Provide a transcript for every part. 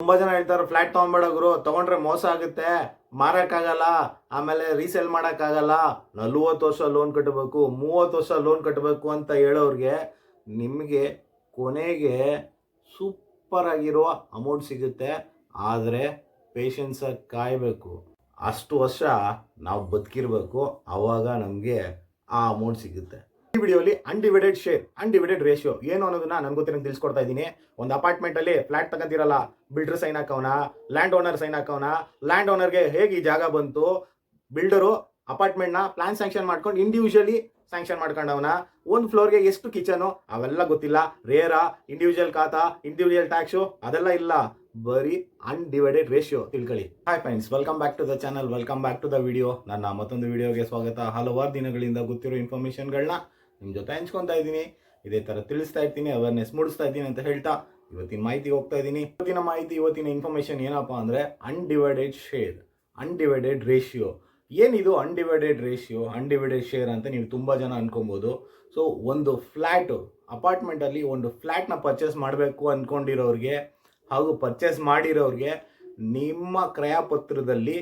ತುಂಬಾ ಜನ ಹೇಳ್ತಾರೆ ಫ್ಲಾಟ್ ತಗೊಂಡ್ಬೇಡ ಗುರು, ತಗೊಂಡ್ರೆ ಮೋಸ ಆಗುತ್ತೆ, ಮಾರಕ್ಕಾಗಲ್ಲ, ಆಮೇಲೆ ರೀಸೇಲ್ ಮಾಡೋಕ್ಕಾಗಲ್ಲ, ನಲ್ವತ್ತು ವರ್ಷ ಲೋನ್ ಕಟ್ಟಬೇಕು ಮೂವತ್ತು ವರ್ಷ ಲೋನ್ ಕಟ್ಟಬೇಕು ಅಂತ ಹೇಳೋರಿಗೆ ನಿಮಗೆ ಕೊನೆಗೆ ಸೂಪರ್ ಆಗಿರುವ ಅಮೌಂಟ್ ಸಿಗುತ್ತೆ. ಆದರೆ ಪೇಷನ್ಸಾಗಿ ಕಾಯಬೇಕು. ಅಷ್ಟು ವರ್ಷ ನಾವು ಬದುಕಿರಬೇಕು ಆವಾಗ ನಮಗೆ ಆ ಅಮೌಂಟ್ ಸಿಗುತ್ತೆ. ಈ ವಿಡಿಯೋಲಿ ಅನ್ಡಿವೈಡೆಡ್ ಶೇರ್ ಅನ್ಡಿವೈಡೆಡ್ ರೇಷಿಯೋ ಏನು ಅನ್ನೋದನ್ನ ನನ್ಗೆ ಗೊತ್ತಿರೋ ತಿಳಿಸ್ಕೊಡ್ತಾ ಇದ್ದೀನಿ. ಒಂದು ಅಪಾರ್ಟ್ಮೆಂಟ್ ಅಲ್ಲಿ ಫ್ಲಾಟ್ ತಗೊಂತಿರಲ್ಲ ಬಿಲ್ಡರ್ ಸೈನ್ ಹಾಕವನ ಲ್ಯಾಂಡ್ ಓನರ್ ಸೈನ್ ಹಾಕವನ ಲ್ಯಾಂಡ್ ಓನರ್ಗೆ ಹೇಗೆ ಈ ಜಾಗ ಬಂತು ಬಿಲ್ಡರು ಅಪಾರ್ಟ್ಮೆಂಟ್ನ ಪ್ಲಾನ್ ಸ್ಯಾಂಕ್ಷನ್ ಮಾಡ್ಕೊಂಡು ಇಂಡಿವಿಜುವಲಿ ಸ್ಯಾಂಕ್ಷನ್ ಮಾಡ್ಕೊಂಡವನ. ಒಂದು ಫ್ಲೋರ್ಗೆ ಎಷ್ಟು ಕಿಚನು ಅವೆಲ್ಲ ಗೊತ್ತಿಲ್ಲ. ರೇರಾ ಇಂಡಿವಿಜುವಲ್ ಖಾತಾ ಇಂಡಿವಿಜುವಲ್ ಟ್ಯಾಕ್ಸು ಅದೆಲ್ಲ ಇಲ್ಲ. ಬರೀ ಅನ್ಡಿವೈಡೆಡ್ ರೇಷಿಯೋ ತಿಳ್ಕೊಳ್ಳಿ. Hi friends welcome back to the channel welcome back to the video ನನ್ನ ಮತ್ತೊಂದು ವಿಡಿಯೋಗೆ ಸ್ವಾಗತ. ಹಲವಾರು ದಿನಗಳಿಂದ ಗೊತ್ತಿರೋ ಇನ್ಫಾರ್ಮೇಷನ್ಗಳನ್ನ ನಿಮ್ಮ ಜೊತೆ ಹಂಚ್ಕೊತಾ ಇದ್ದೀನಿ. ಇದೇ ಥರ ತಿಳಿಸ್ತಾ ಇರ್ತೀನಿ ಅವೇರ್ನೆಸ್ ಮೂಡಿಸ್ತಾ ಇದ್ದೀನಿ ಅಂತ ಹೇಳ್ತಾ ಇವತ್ತಿನ ಮಾಹಿತಿ ಹೋಗ್ತಾ ಇದ್ದೀನಿ. ಇವತ್ತಿನ ಮಾಹಿತಿ, ಇವತ್ತಿನ ಇನ್ಫಾರ್ಮೇಷನ್ ಏನಪ್ಪ ಅಂದರೆ ಅನ್ಡಿವೈಡೆಡ್ ಶೇರ್ ಅನ್ಡಿವೈಡೆಡ್ ರೇಷಿಯೋ ಏನಿದು ಅನ್ಡಿವೈಡೆಡ್ ರೇಷಿಯೋ ಅನ್ಡಿವೈಡೆಡ್ ಶೇರ್ ಅಂತ ನೀವು ತುಂಬ ಜನ ಅನ್ಕೊಬೋದು. ಸೊ ಒಂದು ಫ್ಲ್ಯಾಟು ಅಪಾರ್ಟ್ಮೆಂಟಲ್ಲಿ ಒಂದು ಫ್ಲ್ಯಾಟ್ನ ಪರ್ಚೇಸ್ ಮಾಡಬೇಕು ಅಂದ್ಕೊಂಡಿರೋರಿಗೆ ಹಾಗೂ ಪರ್ಚೇಸ್ ಮಾಡಿರೋರಿಗೆ ನಿಮ್ಮ ಕ್ರಯಪತ್ರದಲ್ಲಿ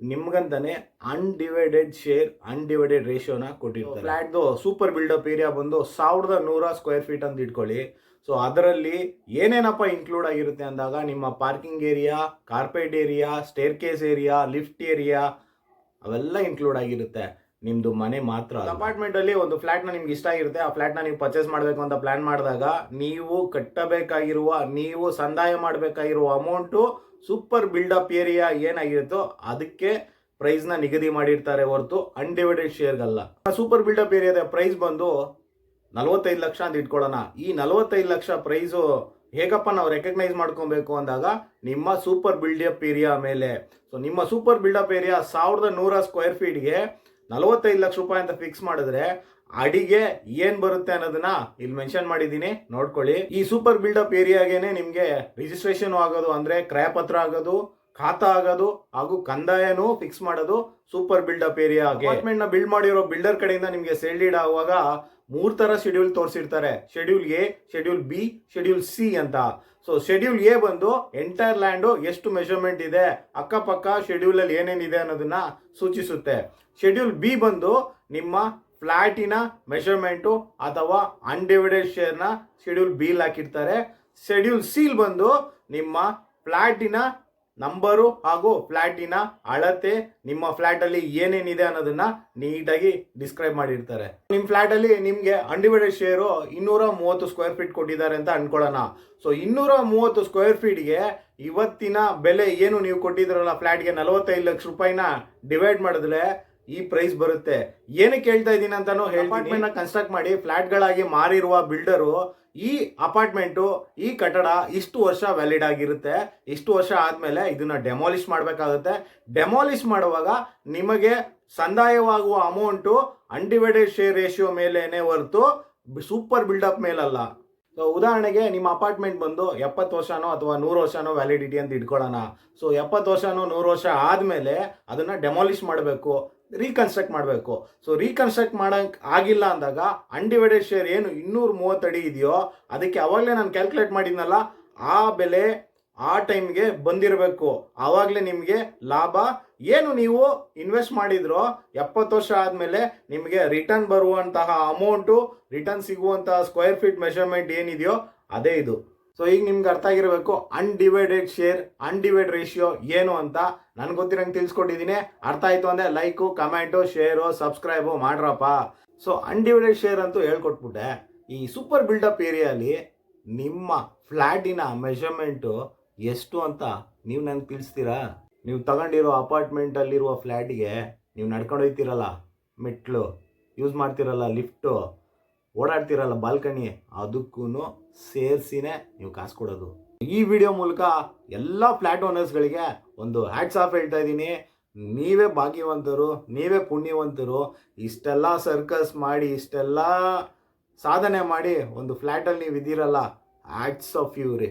ನಿಮ್ಗಂತಾನೆ ಅನ್ಡಿವೈಡೆಡ್ ಶೇರ್ ಅನ್ಡಿವೈಡೆಡ್ ರೇಷಿಯೋನ ಕೊಟ್ಟಿರ್ತಾರೆ. ಫ್ಲ್ಯಾಟ್ದು ಸೂಪರ್ ಬಿಲ್ಡಪ್ ಏರಿಯಾ ಬಂದು ಸಾವಿರದ ನೂರ ಸ್ಕ್ವೇರ್ ಫೀಟ್ ಅಂತ ಇಟ್ಕೊಳ್ಳಿ. ಸೊ ಅದರಲ್ಲಿ ಏನೇನಪ್ಪ ಇನ್ಕ್ಲೂಡ್ ಆಗಿರುತ್ತೆ ಅಂದಾಗ ನಿಮ್ಮ parking area carpet area staircase area lift area ಅವೆಲ್ಲ ಇನ್ಕ್ಲೂಡ್ ಆಗಿರುತ್ತೆ. ನಿಮ್ದು ಮನೆ ಮಾತ್ರ ಅಪಾರ್ಟ್ಮೆಂಟ್ ಅಲ್ಲಿ ಒಂದು ಫ್ಲಾಟ್ನ ನಿಮ್ಗೆ ಇಷ್ಟ ಆಗಿರುತ್ತೆ. ಆ ಫ್ಲಾಟ್ನ ನೀವು ಪರ್ಚೇಸ್ ಮಾಡಬೇಕು ಅಂತ ಪ್ಲಾನ್ ಮಾಡಿದಾಗ ನೀವು ಕಟ್ಟಬೇಕಾಗಿರುವ ನೀವು ಸಂದಾಯ ಮಾಡಬೇಕಾಗಿರುವ amount super built up area ಏನಾಗಿರುತ್ತೋ ಅದಕ್ಕೆ ಪ್ರೈಸ್ನ ನಿಗದಿ ಮಾಡಿರ್ತಾರೆ ಹೊರತು ಅನ್ಡಿವೈಡೆಡ್ ಶೇರ್ಗಲ್ಲ ಸೂಪರ್ ಬಿಲ್ಡಪ್ ಏರಿಯಾದ ಪ್ರೈಸ್ ಬಂದು ನಲವತ್ತೈದು ಲಕ್ಷ ಅಂತ ಇಟ್ಕೊಳ್ಳೋಣ. ಈ ನಲವತ್ತೈದು ಲಕ್ಷ ಪ್ರೈಸು ಹೇಗಪ್ಪ ನಾವು ರೆಕಗ್ನೈಸ್ ಮಾಡ್ಕೊಬೇಕು ಅಂದಾಗ ನಿಮ್ಮ ಸೂಪರ್ ಬಿಲ್ಡಪ್ ಏರಿಯಾ ಮೇಲೆ. ಸೊ ನಿಮ್ಮ ಸೂಪರ್ ಬಿಲ್ಡಪ್ ಏರಿಯಾ ಸಾವಿರದ ನೂರ ಸ್ಕ್ವೇರ್ ಫೀಟ್ಗೆ ನಲವತ್ತೈದು ಲಕ್ಷ ರೂಪಾಯಿ ಅಂತ ಫಿಕ್ಸ್ ಮಾಡಿದ್ರೆ ಅಡಿಗೆ ಏನ್ ಬರುತ್ತೆ ಅನ್ನೋದನ್ನ ಇಲ್ಲಿ ಮೆನ್ಷನ್ ಮಾಡಿದ್ದೀನಿ. ನೋಡ್ಕೊಳ್ಳಿ. ಈ ಸೂಪರ್ ಬಿಲ್ಡಪ್ ಏರಿಯಾಗೇನೆ ನಿಮ್ಗೆ ರಿಜಿಸ್ಟ್ರೇಷನ್ ಆಗೋದು ಅಂದ್ರೆ ಕ್ರಯಪತ್ರ ಆಗೋದು ಖಾತಾ ಆಗೋದು ಹಾಗೂ ಕಂದಾಯನೂ ಫಿಕ್ಸ್ ಮಾಡೋದು ಸೂಪರ್ ಬಿಲ್ಡಪ್ ಏರಿಯಾ ಅಪಾರ್ಟ್ಮೆಂಟ್ನ ಬಿಲ್ಡ್ ಮಾಡಿರೋ ಬಿಲ್ಡರ್ ಕಡೆಯಿಂದ ನಿಮ್ಗೆ ಸೇಲ್ ಡೀಡ್ ಆಗುವಾಗ ಮೂರ್ ತರ schedule ತೋರಿಸಿರ್ತಾರೆ. Schedule A schedule B schedule C ಅಂತ. ಸೊ ಶೆಡ್ಯೂಲ್ ಎ ಬಂದು ಎಂಟೈರ್ ಲ್ಯಾಂಡು ಎಷ್ಟು ಮೆಷರ್ಮೆಂಟ್ ಇದೆ ಅಕ್ಕಪಕ್ಕ ಶೆಡ್ಯೂಲ್ ಅಲ್ಲಿ ಏನೇನಿದೆ ಅನ್ನೋದನ್ನ ಸೂಚಿಸುತ್ತೆ. ಶೆಡ್ಯೂಲ್ ಬಿ ಬಂದು ನಿಮ್ಮ ಫ್ಲಾಟಿನ ಮೆಷರ್ಮೆಂಟು ಅಥವಾ ಅನ್ಡಿವಿಡೆಡ್ ಶೇರ್ನ ಶೆಡ್ಯೂಲ್ ಬಿಲ್ ಹಾಕಿರ್ತಾರೆ. ಶೆಡ್ಯೂಲ್ ಸೀಲ್ ಬಂದು ನಿಮ್ಮ ಫ್ಲಾಟಿನ ನಂಬರು ಹಾಗೂ ಫ್ಲಾಟಿನ ಅಳತೆ, ನಿಮ್ಮ ಫ್ಲಾಟ್ ಅಲ್ಲಿ ಏನೇನಿದೆ ಅನ್ನೋದನ್ನ ನೀಟಾಗಿ ಡಿಸ್ಕ್ರೈಬ್ ಮಾಡಿರ್ತಾರೆ. ನಿಮ್ಮ ಫ್ಲಾಟ್ ಅಲ್ಲಿ ನಿಮ್ಗೆ ಅನ್ಡಿವೈಡೆಡ್ ಶೇರು ಇನ್ನೂರ ಮೂವತ್ತು ಸ್ಕ್ವೇರ್ ಫೀಟ್ ಕೊಟ್ಟಿದ್ದಾರೆ ಅಂತ ಅನ್ಕೊಳ್ಳೋಣ. ಸೊ ಇನ್ನೂರ ಮೂವತ್ತು ಸ್ಕ್ವೇರ್ ಫೀಟ್ಗೆ ಇವತ್ತಿನ ಬೆಲೆ ಏನು ನೀವು ಕೊಟ್ಟಿದ್ರಲ್ಲ ಫ್ಲಾಟ್ಗೆ ನಲವತ್ತೈದು ಲಕ್ಷ ರೂಪಾಯಿನ ಡಿವೈಡ್ ಮಾಡಿದ್ರೆ ಈ ಪ್ರೈಸ್ ಬರುತ್ತೆ. ಏನಕ್ಕೆ ಹೇಳ್ತಾ ಇದ್ದೀನಿ ಅಂತಾನು ಅಪಾರ್ಟ್ಮೆಂಟ್ನ ಕನ್ಸ್ಟ್ರಕ್ಟ್ ಮಾಡಿ ಫ್ಲಾಟ್ಗಳಾಗಿ ಮಾರಿರುವ ಬಿಲ್ಡರು ಈ ಅಪಾರ್ಟ್ಮೆಂಟು ಈ ಕಟ್ಟಡ ಇಷ್ಟು ವರ್ಷ ವ್ಯಾಲಿಡ್ ಆಗಿರುತ್ತೆ. ಇಷ್ಟು ವರ್ಷ ಆದಮೇಲೆ ಇದನ್ನ ಡೆಮಾಲಿಷ್ ಮಾಡಬೇಕಾಗುತ್ತೆ. ಡೆಮಾಲಿಷ್ ಮಾಡುವಾಗ ನಿಮಗೆ ಸಂದಾಯವಾಗುವ ಅಮೌಂಟು ಅನ್ಡಿವೈಡೆಡ್ ಶೇರ್ ರೇಷಿಯೋ ಮೇಲೇನೆ ಹೊರತು ಸೂಪರ್ ಬಿಲ್ಡಪ್ ಮೇಲಲ್ಲ. ಸೊ ಉದಾಹರಣೆಗೆ ನಿಮ್ಮ ಅಪಾರ್ಟ್ಮೆಂಟ್ ಬಂದು ಎಪ್ಪತ್ತು ವರ್ಷನೋ ಅಥವಾ ನೂರು ವರ್ಷನೋ ವ್ಯಾಲಿಡಿಟಿ ಅಂತ ಇಟ್ಕೊಳ್ಳೋಣ. ಸೊ ಎಪ್ಪತ್ತು ವರ್ಷನೋ ನೂರು ವರ್ಷ ಆದಮೇಲೆ ಅದನ್ನು ಡೆಮಾಲಿಷ್ ಮಾಡಬೇಕು. ರೀಕನ್ಸ್ಟ್ರಕ್ಟ್ ಮಾಡಬೇಕು. ಸೊ ರೀಕನ್ಸ್ಟ್ರಕ್ಟ್ ಮಾಡೋಕ್ಕೆ ಆಗಿಲ್ಲ ಅಂದಾಗ ಅನ್ಡಿವೈಡೆಡ್ ಶೇರ್ ಏನು ಇನ್ನೂರು ಮೂವತ್ತಡಿ ಇದೆಯೋ ಅದಕ್ಕೆ ಅವಾಗಲೇ ನಾನು ಕ್ಯಾಲ್ಕುಲೇಟ್ ಮಾಡಿದ್ನಲ್ಲ, ಆ ಬೆಲೆ ಆ ಟೈಮ್ಗೆ ಬಂದಿರಬೇಕು. ಆವಾಗಲೇ ನಿಮಗೆ ಲಾಭ. ಏನು ನೀವು ಇನ್ವೆಸ್ಟ್ ಮಾಡಿದ್ರೋ ಎಪ್ಪತ್ತು ವರ್ಷ ಆದಮೇಲೆ ನಿಮಗೆ ರಿಟರ್ನ್ ಬರುವಂತಹ ಅಮೌಂಟು ರಿಟರ್ನ್ ಸಿಗುವಂತಹ ಸ್ಕ್ವೇರ್ ಫೀಟ್ ಮೆಷರ್ಮೆಂಟ್ ಏನಿದೆಯೋ ಅದೇ ಇದು. ಸೊ ಈಗ ನಿಮ್ಗೆ ಅರ್ಥ ಆಗಿರಬೇಕು ಅನ್ಡಿವೈಡೆಡ್ ಶೇರ್ ಅನ್ಡಿವೈಡ್ ರೇಷಿಯೋ ಏನು ಅಂತ. ನನ್ಗೆ ಗೊತ್ತಿರಂಗೆ ತಿಳಿಸ್ಕೊಟ್ಟಿದ್ದೀನಿ ಅರ್ಥ ಆಯ್ತು ಅಂದರೆ ಲೈಕು ಕಮೆಂಟು ಶೇರು ಸಬ್ಸ್ಕ್ರೈಬು ಮಾಡ್ರಪ್ಪ. ಸೊ ಅನ್ಡಿವೈಡೆಡ್ ಶೇರ್ ಅಂತೂ ಹೇಳ್ಕೊಟ್ಬಿಟ್ಟೆ. ಈ ಸೂಪರ್ ಬಿಲ್ಡಪ್ ಏರಿಯಾಲಿ ನಿಮ್ಮ ಫ್ಲ್ಯಾಟಿನ ಮೆಷರ್ಮೆಂಟು ಎಷ್ಟು ಅಂತ ನೀವು ನನಗೆ ತಿಳಿಸ್ತೀರಾ? ನೀವು ತಗೊಂಡಿರೋ ಅಪಾರ್ಟ್ಮೆಂಟಲ್ಲಿರುವ ಫ್ಲ್ಯಾಟಿಗೆ ನೀವು ನಡ್ಕೊಂಡು ಹೋಗ್ತೀರಲ್ಲ, ಮೆಟ್ಲು ಯೂಸ್ ಮಾಡ್ತಿರಲ್ಲ ಲಿಫ್ಟು ಓಡಾಡ್ತಿರಲ್ಲ ಬಾಲ್ಕನಿ ಅದಕ್ಕೂ ಸೇರಿಸಿನೇ ನೀವು ಕಾಸು ಕೊಡೋದು. ಈ ವಿಡಿಯೋ ಮೂಲಕ ಎಲ್ಲ ಫ್ಲ್ಯಾಟ್ ಓನರ್ಸ್ಗಳಿಗೆ ಒಂದು ಹ್ಯಾಟ್ಸ್ ಆಫ್ ಹೇಳ್ತಾ ಇದ್ದೀನಿ. ನೀವೇ ಭಾಗ್ಯವಂತರು, ನೀವೇ ಪುಣ್ಯವಂತರು, ಇಷ್ಟೆಲ್ಲ ಸರ್ಕಸ್ ಮಾಡಿ, ಇಷ್ಟೆಲ್ಲ ಸಾಧನೆ ಮಾಡಿ ಒಂದು ಫ್ಲ್ಯಾಟಲ್ಲಿ ನೀವು ಇದ್ದೀರಲ್ಲ ಹ್ಯಾಟ್ಸ್ ಆಫ್ ಯು ರೀ